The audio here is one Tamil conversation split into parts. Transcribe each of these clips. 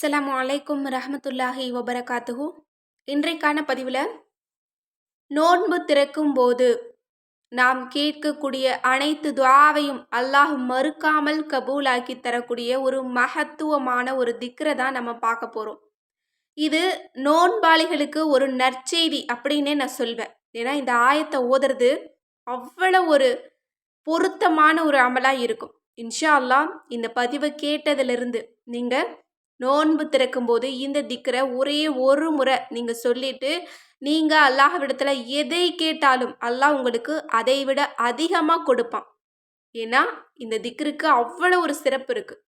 அஸ்லாம் அலைக்கும் ரஹமத்துல்லாஹி வபரகாத்துஹு. இன்றைக்கான பதிவில் நோன்பு திறக்கும் போது நாம் கேட்கக்கூடிய அனைத்து துவாவையும் அல்லாஹ் மறுக்காமல் கபூலாக்கி தரக்கூடிய ஒரு மகத்துவமான ஒரு திக்ரை தான் நம்ம பார்க்க போகிறோம் இது நோன்பாளிகளுக்கு ஒரு நற்செய்தி அப்படின்னே நான் சொல்வேன். ஏன்னா இந்த ஆயத்தை ஓதுறது அவ்வளோ ஒரு பொருத்தமான ஒரு அமலாக இருக்கும். இன்ஷா அல்லாஹ் இந்த பதிவை கேட்டதிலிருந்து நீங்கள் நோன்பு திறக்கும்போது இந்த திக்கரை ஒரே ஒரு முறை நீங்கள் சொல்லிட்டு நீங்கள் அல்லாஹ்விடத்தில் எதை கேட்டாலும் அல்லாஹ் உங்களுக்கு அதை விட அதிகமாக கொடுப்பான். ஏன்னா இந்த திக்கருக்கு அவ்வளோ ஒரு சிறப்பு இருக்குது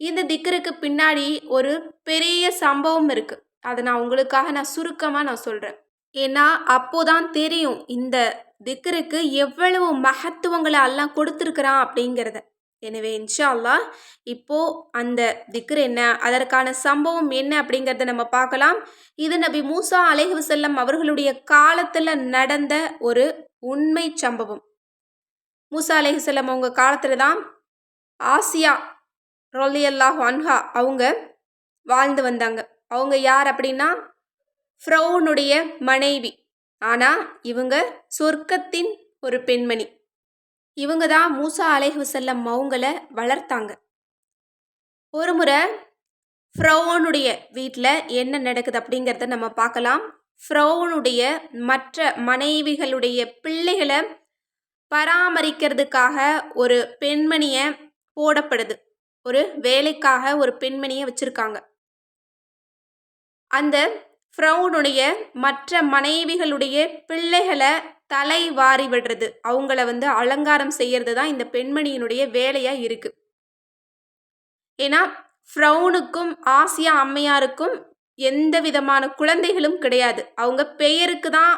இந்த திக்கருக்கு பின்னாடி ஒரு பெரிய சம்பவம் இருக்குது அதை நான் உங்களுக்காக நான் சுருக்கமாக நான் சொல்கிறேன் ஏன்னா அப்போதான் தெரியும் இந்த திக்கருக்கு எவ்வளவு மகத்துவங்களை எல்லாம் கொடுத்துருக்குறான் அப்படிங்கிறத. எனவே இன்ஷா அல்லாஹ் இப்போ அந்த திக்ர் என்ன அதற்கான சம்பவம் என்ன அப்படிங்கிறத நம்ம பார்க்கலாம். இது நபி மூசா அலைஹு செல்லம் அவர்களுடைய காலத்தில் நடந்த ஒரு உண்மை சம்பவம். மூசா அலைஹு செல்லம் அவங்க காலத்தில் தான் ஆசியா ரொலி அல்லாஹ் அன்ஹா அவங்க வாழ்ந்து வந்தாங்க. அவங்க யார் அப்படின்னா ஃப்ரௌனுடைய மனைவி. ஆனால் இவங்க சொர்க்கத்தின் ஒரு பெண்மணி. இவங்க தான் மூசா அலைஹுசல்லம் அவங்கள வளர்த்தாங்க. ஒரு முறை ஃப்ரௌனுடைய வீட்டில் என்ன நடக்குது அப்படிங்கிறத நம்ம பார்க்கலாம். ஃப்ரௌனுடைய மற்ற மனைவிகளுடைய பிள்ளைகளை பராமரிக்கிறதுக்காக ஒரு பெண்மணியை போடப்படுது. ஒரு வேலைக்காக ஒரு பெண்மணியை வச்சுருக்காங்க. அந்த ஃப்ரௌனுடைய மற்ற மனைவிகளுடைய பிள்ளைகளை தலை வாரி விடுறது. அவங்கள வந்து அலங்காரம் செய்யறது தான் இந்த பெண்மணியினுடைய வேலையாக இருக்குது ஏன்னா ஃப்ரௌனுக்கும் ஆசியா அம்மையாருக்கும் எந்த விதமான குழந்தைகளும் கிடையாது. அவங்க பெயருக்கு தான்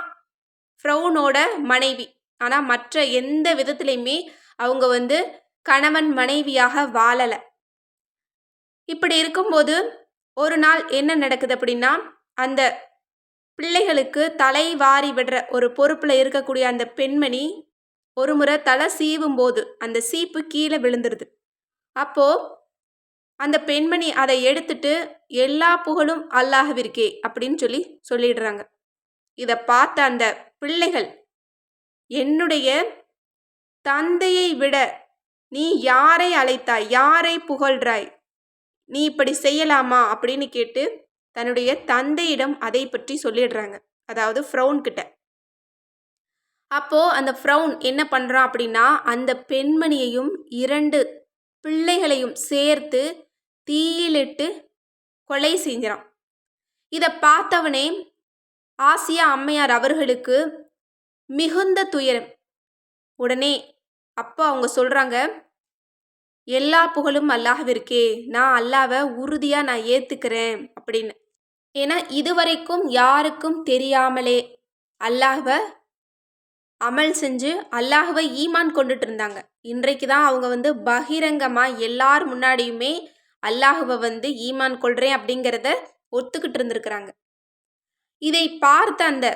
ஃப்ரௌனோட மனைவி. ஆனால் மற்ற எந்த விதத்துலையுமே அவங்க வந்து கணவன் மனைவியாக வாழலை. இப்படி இருக்கும்போது ஒரு நாள் என்ன நடக்குது அப்படின்னா அந்த பிள்ளைகளுக்கு தலை வாரி விடுற ஒரு பொறுப்பில் இருக்கக்கூடிய அந்த பெண்மணி ஒரு முறை தலை சீவும் போது அந்த சீப்பு கீழே விழுந்துருது. அப்போது அந்த பெண்மணி அதை எடுத்துட்டு எல்லா புகழும் அல்லாஹவிற்கே அப்படின்னு சொல்லி சொல்லிடுறாங்க. இதை பார்த்த அந்த பிள்ளைகள் என்னுடைய தந்தையை விட நீ யாரை அழைத்தாய்? யாரை புகழ்றாய்? நீ இப்படி செய்யலாமா? அப்படின்னு கேட்டு தன்னுடைய தந்தையிடம் அதை பற்றி சொல்லிடுறாங்க. அதாவது ஃப்ரௌன் கிட்ட. அப்போ அந்த ஃப்ரௌன் என்ன பண்ணுறான் அப்படின்னா அந்த பெண்மணியையும் இரண்டு பிள்ளைகளையும் சேர்த்து தீயிலிட்டு கொலை செஞ்சான் இதை பார்த்தவனே ஆசியா அம்மையார் அவர்களுக்கு மிகுந்த துயரம். உடனே அப்போ அவங்க சொல்கிறாங்க எல்லா புகழும் அல்லாஹ்விற்கே. நான் அல்லாவை உறுதியாக நான் ஏற்றுக்கிறேன் அப்படின்னு. ஏன்னா இதுவரைக்கும் யாருக்கும் தெரியாமலே அல்லாஹ்வை அமல் செஞ்சு அல்லாஹுவை ஈமான் கொண்டுட்டு இருந்தாங்க. இன்றைக்கு தான் அவங்க வந்து பகிரங்கமாக எல்லார் முன்னாடியுமே அல்லாஹுவை வந்து ஈமான் கொள்கிறேன் அப்படிங்கிறத ஒத்துக்கிட்டு இருந்திருக்கிறாங்க. இதை பார்த்த அந்த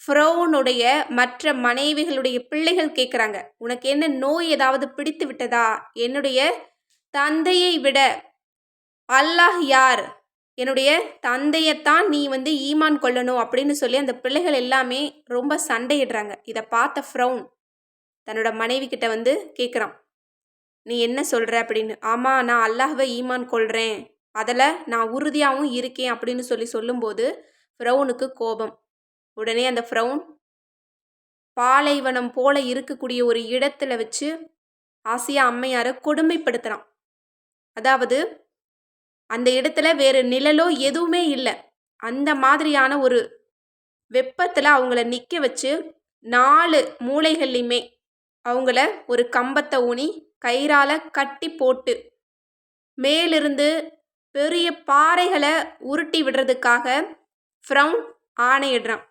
ஃப்ரோனுடைய மற்ற மனைவிகளுடைய பிள்ளைகள் கேட்குறாங்க உனக்கு என்ன நோய் ஏதாவது பிடித்து விட்டதா? என்னுடைய தந்தையை விட அல்லாஹ் யார்? என்னுடைய தந்தையைத்தான் நீ வந்து ஈமான் கொள்ளணும் அப்படின்னு சொல்லி அந்த பிள்ளைகள் எல்லாமே ரொம்ப சண்டையிடுறாங்க. இதை பார்த்த ஃப்ரௌன் தன்னோட மனைவி கிட்ட வந்து கேட்குறான் நீ என்ன சொல்கிற அப்படின்னு. ஆமாம் நான் அல்லாஹ்வை ஈமான் கொள்கிறேன் அதில் நான் உறுதியாகவும் இருக்கேன் அப்படின்னு சொல்லி சொல்லும்போது ஃப்ரௌனுக்கு கோபம். உடனே அந்த ஃப்ரௌன் பாலைவனம் போல இருக்கக்கூடிய ஒரு இடத்துல வச்சு ஆசியா அம்மையாரை கொடுமைப்படுத்துகிறான் அதாவது அந்த இடத்துல வேறு நிழலோ எதுவுமே இல்லை. அந்த மாதிரியான ஒரு வெப்பத்தில் அவங்கள நிற்க வச்சு நாலு மூளைகள்லையுமே அவங்கள ஒரு கம்பத்தை ஊனி கயிறால் கட்டி போட்டு மேலிருந்து பெரிய பாறைகளை உருட்டி விடுறதுக்காக ஃப்ரௌன் ஆணையிடுறான்.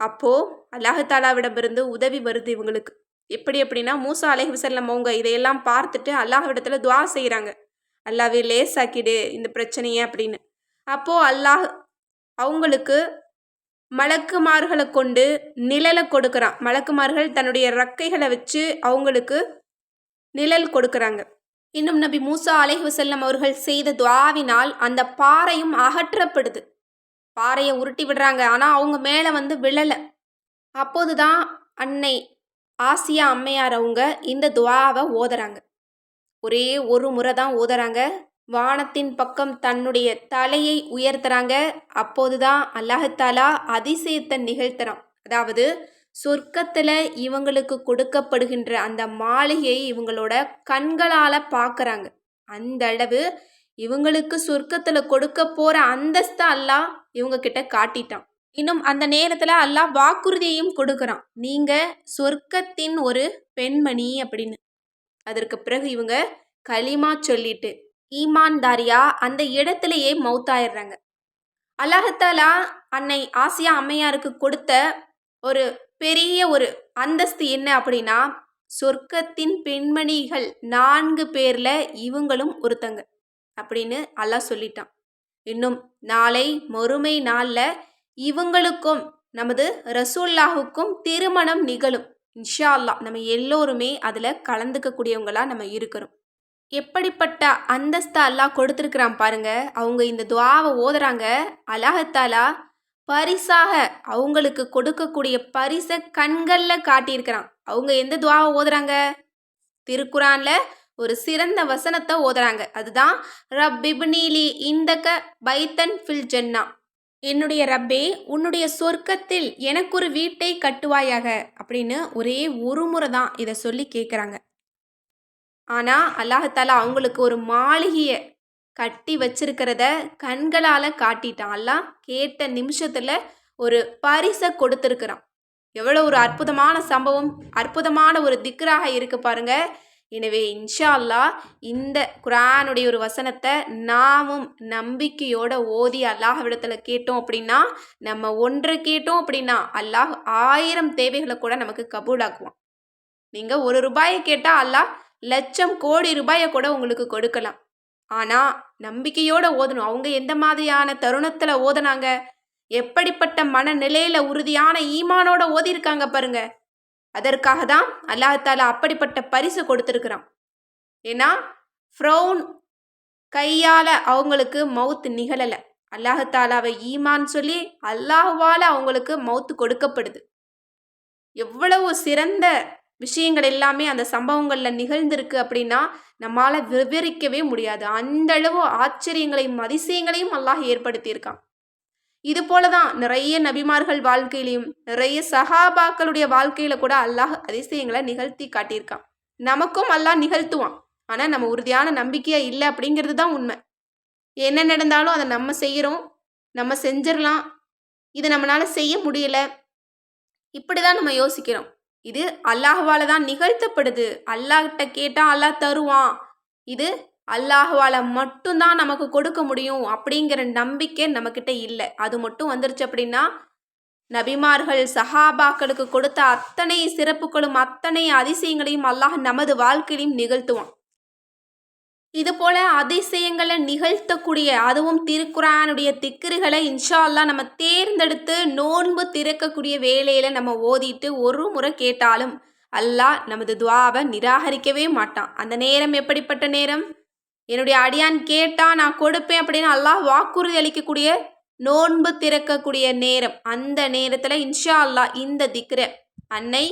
அப்போது அல்லாஹாலாவிடமிருந்து உதவி வருது இவங்களுக்கு. எப்படி எப்படின்னா மூசா அலைஹி வசல்லம் அவங்க இதையெல்லாம் பார்த்துட்டு அல்லாஹ்விடத்தில் துவா செய்கிறாங்க அல்லாவே லேசாக்கிடு இந்த பிரச்சனையை அப்படின்னு. அப்போது அல்லாஹ் அவங்களுக்கு மலக்குமார்களை கொண்டு நிழலை கொடுக்குறான். மலக்குமார்கள் தன்னுடைய ரக்கைகளை வச்சு அவங்களுக்கு நிழல் கொடுக்குறாங்க. இன்னும் நபி மூசா அலைஹி வஸல்லம் அவர்கள் செய்த துவாவினால் அந்த பாறையும் அகற்றப்படுது. பாறையை உருட்டி விடுறாங்க. ஆனால் அவங்க மேலே வந்து விழலை. அப்போது தான் அன்னை ஆசியா அம்மையார் அவங்க இந்த துவாவை ஓதுறாங்க. ஒரே ஒரு முறை தான் ஓதுறாங்க. வானத்தின் பக்கம் தன்னுடைய தலையை உயர்த்துறாங்க. அப்போதுதான் அல்லாஹத்தாலா அதிசயத்தை நிகழ்த்துறான். அதாவது சொர்க்கத்தில் இவங்களுக்கு கொடுக்கப்படுகின்ற அந்த மாளிகையை இவங்களோட கண்களால் பார்க்குறாங்க. அந்த அளவு இவங்களுக்கு சொர்க்கத்தில் கொடுக்க போகிற அந்தஸ்தை அல்லாஹ் இவங்க கிட்ட காட்டிட்டான். இன்னும் அந்த நேரத்தில் அல்லாஹ் வாக்குறுதியையும் கொடுக்குறான். நீங்கள் சொர்க்கத்தின் ஒரு பெண்மணி அப்படின்னு. அதற்கு பிறகு இவங்க களிமா சொல்லிட்டு ஈமான்தாரியா அந்த இடத்துலையே மௌத்தாயிடுறாங்க. அல்லாஹத்தாலா அன்னை ஆசியா அம்மையாருக்கு கொடுத்த ஒரு பெரிய ஒரு அந்தஸ்து என்ன அப்படின்னா சொர்க்கத்தின் பெண்மணிகள் நான்கு பேரில் இவங்களும் ஒருத்தங்க அப்படின்னு அல்லாஹ் சொல்லிட்டான். இன்னும் நாளை மறுமை நாளில் இவங்களுக்கும் நமது ரசூல்லாவுக்கும் திருமணம் நிகழும். இன்ஷா அல்லாஹ் நம்ம எல்லோருமே அதில் கலந்துக்கக்கூடியவங்களாக நம்ம இருக்கிறோம். எப்படிப்பட்ட அந்தஸ்தை அல்லாஹ் கொடுத்துருக்குறான் பாருங்க. அவங்க இந்த துவாவை ஓதுறாங்க. அல்லாஹத்தாலா பரிசாக அவங்களுக்கு கொடுக்கக்கூடிய பரிசை கண்களில் காட்டியிருக்கிறான். அவங்க எந்த துவாவை ஓதுறாங்க? திருக்குறானில் ஒரு சிறந்த வசனத்தை ஓதுறாங்க. அதுதான் ரப்பிபுனீலி இந்தக பைத்தன் ஃபில் ஜென்னா. என்னுடைய ரப்பே உன்னுடைய சொர்க்கத்தில் எனக்கு ஒரு வீட்டை கட்டுவாயாக. அப்படின்னு ஒரே ஒரு முறை தான் இதை சொல்லி கேட்குறாங்க ஆனால் அல்லாஹால அவங்களுக்கு ஒரு மாளிகையை கட்டி வச்சிருக்கிறத கண்களால் காட்டிட்டான். அல்லாஹ் கேட்ட நிமிஷத்தில் ஒரு பரிசை கொடுத்துருக்குறான். எவ்வளோ ஒரு அற்புதமான சம்பவம் அற்புதமான ஒரு திக்ராக இருக்கு பாருங்கள் எனவே இன்ஷா அல்லாஹ் இந்த குரானுடைய ஒரு வசனத்தை நாமும் நம்பிக்கையோட ஓதி அல்லாஹ்விடத்தில் கேட்டோம் அப்படின்னா நம்ம ஒன்று கேட்டோம் அப்படின்னா அல்லாஹ் ஆயிரம் தேவைகளை கூட நமக்கு கபூலாக்குவான். நீங்கள் ஒரு ரூபாயை கேட்டால் அல்லாஹ் லட்சம் கோடி ரூபாயை கூட உங்களுக்கு கொடுக்கலாம். ஆனால் நம்பிக்கையோட ஓதணும். அவங்க எந்த மாதிரியான தருணத்தில் ஓதுனாங்க? எப்படிப்பட்ட மனநிலையில் உறுதியான ஈமானோட ஓதியிருக்காங்க பாருங்கள் அதற்காக தான் அல்லாஹால அப்படிப்பட்ட பரிசு கொடுத்துருக்குறான். ஏன்னா ஃப்ரௌன் கையால் அவங்களுக்கு மவுத்து நிகழலை. அல்லாஹாலாவை ஈமான் சொல்லி அல்லாஹுவால் அவங்களுக்கு மவுத்து கொடுக்கப்படுது. எவ்வளவு சிறந்த விஷயங்கள் எல்லாமே அந்த சம்பவங்களில் நிகழ்ந்திருக்கு அப்படின்னா நம்மளால் விவரிக்கவே முடியாது. அந்த அளவு ஆச்சரியங்களையும் அதிசயங்களையும் அல்லாஹ் ஏற்படுத்தியிருக்கான். இது போலதான் நிறைய நபிமார்கள் வாழ்க்கையிலையும் நிறைய சஹாபாக்களுடைய வாழ்க்கையில கூட அல்லாஹ் அதிசயங்களை நிகழ்த்தி காட்டியிருக்கான். நமக்கும் அல்லாஹ் நிகழ்த்துவான். ஆனால் நம்ம உறுதியான நம்பிக்கையாக இல்லை அப்படிங்கிறது தான் உண்மை. என்ன நடந்தாலும் அதை நம்ம செய்கிறோம் நம்ம செஞ்சிடலாம். இதை நம்மளால செய்ய முடியல. இப்படி தான் நம்ம யோசிக்கிறோம். இது அல்லாஹ்வால தான் நிகழ்த்தப்படுது. அல்லாஹ்கிட்ட கேட்டால் அல்லாஹ் தருவான். இது அல்லாஹுவால மட்டும்தான் நமக்கு கொடுக்க முடியும் அப்படிங்கிற நம்பிக்கை நம்மக்கிட்ட இல்லை. அது மட்டும் வந்துருச்சு அப்படின்னா நபிமார்கள் சஹாபாக்களுக்கு கொடுத்த அத்தனை சிறப்புகளும் அத்தனை அதிசயங்களையும் அல்லாஹ் நமது வாழ்க்கையிலையும் நிகழ்த்துவான். இது போல அதிசயங்களை நிகழ்த்தக்கூடிய அதுவும் திருக்குறானுடைய திக்கிறுகளை இன்ஷா அல்லா நம்ம தேர்ந்தெடுத்து நோன்பு திறக்கக்கூடிய வேலையில நம்ம ஓதிட்டு ஒரு முறை கேட்டாலும் அல்லாஹ் நமது துவாவை நிராகரிக்கவே மாட்டான். அந்த நேரம் எப்படிப்பட்ட நேரம்? என்னுடைய அடியான் கேட்டா நான் கொடுப்பேன் அப்படின்னு அல்லாஹ் வாக்குறுதி அளிக்கக்கூடிய நோன்பு திறக்கக்கூடிய நேரம். அந்த நேரத்தில் இன்ஷா அல்லாஹ் இந்த திக்ர. அன்னை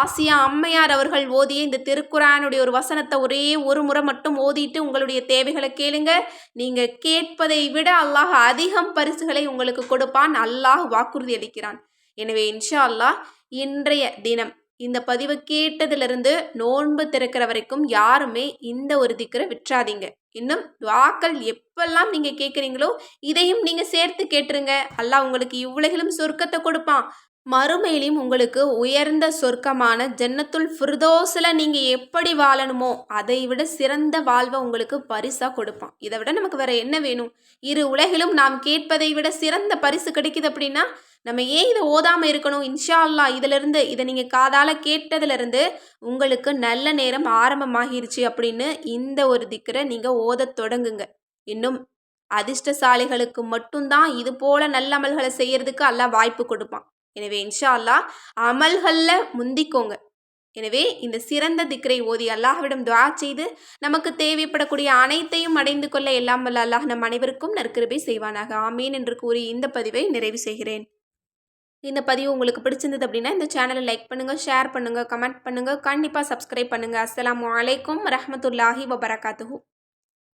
ஆசியா அம்மையார் அவர்கள் ஓதிய இந்த திருக்குறானுடைய ஒரு வசனத்தை ஒரே ஒரு முறை மட்டும் ஓதிட்டு உங்களுடைய தேவைகளை கேளுங்க. நீங்க கேட்பதை விட அல்லாஹ் அதிகம் பரிசுகளை உங்களுக்கு கொடுப்பான். அல்லாஹ் வாக்குறுதி அளிக்கிறான். எனவே இன்ஷா அல்லாஹ் இன்றைய தினம் இந்த பதிவை கேட்டதிலிருந்து நோன்பு திறக்கிற வரைக்கும் யாருமே இந்த ஒரு திக்கரை விற்றாதீங்க இன்னும் வாக்கள் எப்பெல்லாம் நீங்க கேட்குறீங்களோ இதையும் நீங்க சேர்த்து கேட்டுருங்க. அல்லாஹ் உங்களுக்கு இவ்வுலகிலும் சொர்க்கத்தை கொடுப்பான். மறுமையிலையும் உங்களுக்கு உயர்ந்த சொர்க்கமான ஜன்னத்துல் ஃபிர்தோஸில் நீங்கள் எப்படி வாழணுமோ அதை விட சிறந்த வாழ்வை உங்களுக்கு பரிசாக கொடுப்பான். இதை விட நமக்கு வேற என்ன வேணும்? இரு உலகிலும் நாம் கேட்பதை விட சிறந்த பரிசு கிடைக்குது அப்படின்னா நம்ம ஏன் இதை ஓதாமல் இருக்கணும்? இன்ஷா அல்லா இதிலிருந்து இதை நீங்கள் காதால் கேட்டதுலேருந்து உங்களுக்கு நல்ல நேரம் ஆரம்பமாகிருச்சு அப்படின்னு இந்த ஒரு திக்கரை நீங்கள் ஓதத் தொடங்குங்க. இன்னும் அதிர்ஷ்டசாலிகளுக்கு மட்டும்தான் இது போல நல்ல அமல்களை செய்யறதுக்கு அல்லா வாய்ப்பு கொடுப்பான். எனவே இன்ஷா அல்லா அமல்களில் முந்திக்கோங்க. எனவே இந்த சிறந்த திக்ரை ஓதி அல்லாஹ்விடம் துவா செய்து நமக்கு தேவைப்படக்கூடிய அனைத்தையும் அடைந்து கொள்ள எல்லாம் வல்ல அல்லாஹ் நம் அனைவருக்கும் நற்கிருபை செய்வானாக. ஆமீன் என்று கூறி இந்த பதிவை நிறைவு செய்கிறேன். இந்த பதிவு உங்களுக்கு பிடிச்சிருந்தது அப்படின்னா இந்த சேனலை லைக் பண்ணுங்கள் ஷேர் பண்ணுங்கள் கமெண்ட் பண்ணுங்கள் கண்டிப்பாக சப்ஸ்கிரைப் பண்ணுங்கள் அஸ்ஸலாமு அலைக்கும் ரஹமத்துல்லாஹி வபரகாத்துஹூ.